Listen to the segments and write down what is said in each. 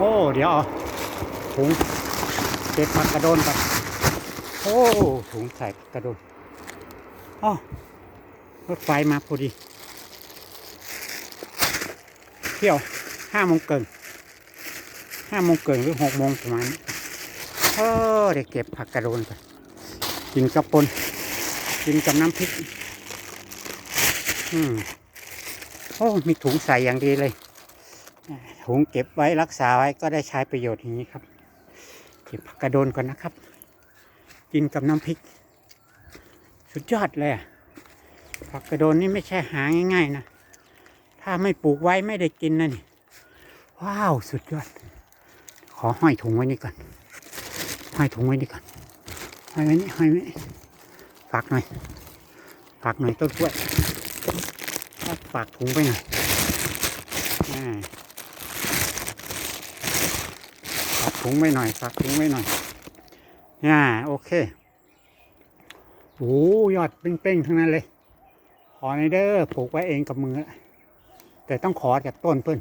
โอ้ เดี๋ยวถุงเก็บผักกระโดนก่อนโอ้ถุงใส่กระโดนอ๋อรถไฟมาพอดี เที่ยวห้าโมงเกินห้าโมงเกินหรือหกโมงประมาณนี้เออเดี๋ยวเก็บผักกระโดนก่อนกินกระปนกินกับน้ำพริก อืมโอ้ มีถุงใส่อย่างดีเลย ถุงเก็บไว้รักษาไว้ก็ได้ใช้ประโยชน์อย่างนี้ครับ เก็บผักกระโดนก่อนนะครับ กินกับน้ำพริก สุดยอดเลยอะผักกระโดนนี่ไม่ใช่หาง่าย ๆ นะ ถ้าไม่ปลูกไว้ไม่ได้กินนะนี่ ว้าวสุดยอด ขอห้อยถุงไว้นี่ก่อน ห้อยถุงไว้นี่ก่อน ห้อยไว้นี่ห้อยไว้นี่ฝากหน่อย ฝากหน่อยต้นกล้วยฝากถุงไปหน่อยอ่า ฝาก ถุงไว้หน่อยฝากถุงไว้หน่อยอ่าโอเคโอ้ยอดเป้งๆทั้งนั้นเลย ขอในเด้อปลูกไว้เองกับมือ แต่ต้องขอจากต้นเพิ่น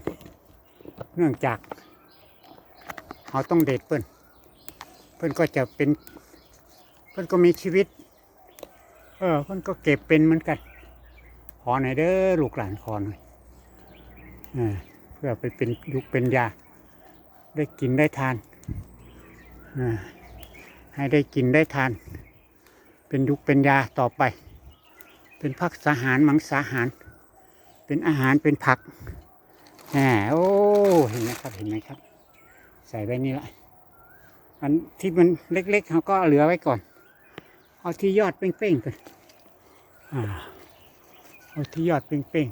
เนื่องจากเขาต้องเด็ดเพิ่นเพิ่นก็จะเป็นเพิ่นก็มีชีวิต เออเพิ่นก็เก็บเป็นเหมือนกัน ขอในอยเด้อลูกหลานขอหน่อยเพื่อไปเป็นยุคเป็นยา ได้กินได้ทาน ให้ได้กินได้ทาน เป็นยุคเป็นยาต่อไป เป็นพักสาหารมังสาหาร เป็นอาหารเป็นผักแหมโอ้เห็นไหมครับเห็นไหมครับ ใส่ไว้นี่แหละอันที่มันเล็กๆเขาก็เหลือไว้ก่อน เอาที่ยอดเป้งๆก่อนอ่าเอาที่ยอดเป้ง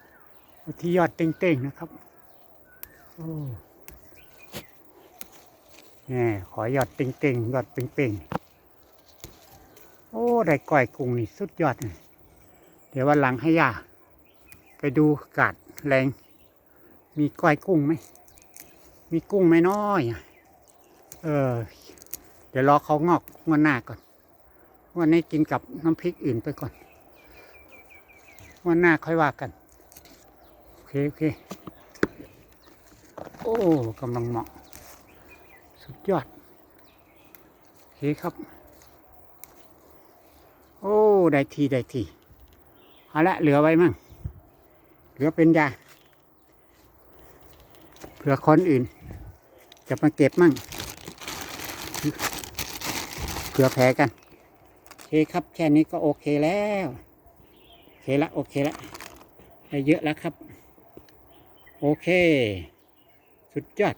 ๆเอาที่ยอดเต้งๆนะครับ โอ้ นี่ขอยอดเต่งๆยอดเป่งๆ โอ้ได้ก้อยกุ้งนี่สุดยอดเลยเดี๋ยววันหลังให้ย่า ไปดูกาดแรง มีก้อยกุ้งไหม มีกุ้งไหมน้อยเออ เดี๋ยวรอเขางอกวันหน้าก่อน วันนี้กินกับน้ำพริกอื่นไปก่อน วันหน้าค่อยว่ากัน โอเคโอเค โอ้กำลังเหมาะ สุดยอดโอเคครับ โอ้ ได้ที ได้ที เอาละเหลือไว้มั่ง เหลือเป็นยาเผื่อคนอื่น จะมาเก็บมั่งเผื่อแพ้กันโอเคครับ แค่นี้ก็โอเคแล้วโอเคละ โอเคละได้เยอะแล้วครับ โอเค สุดยอด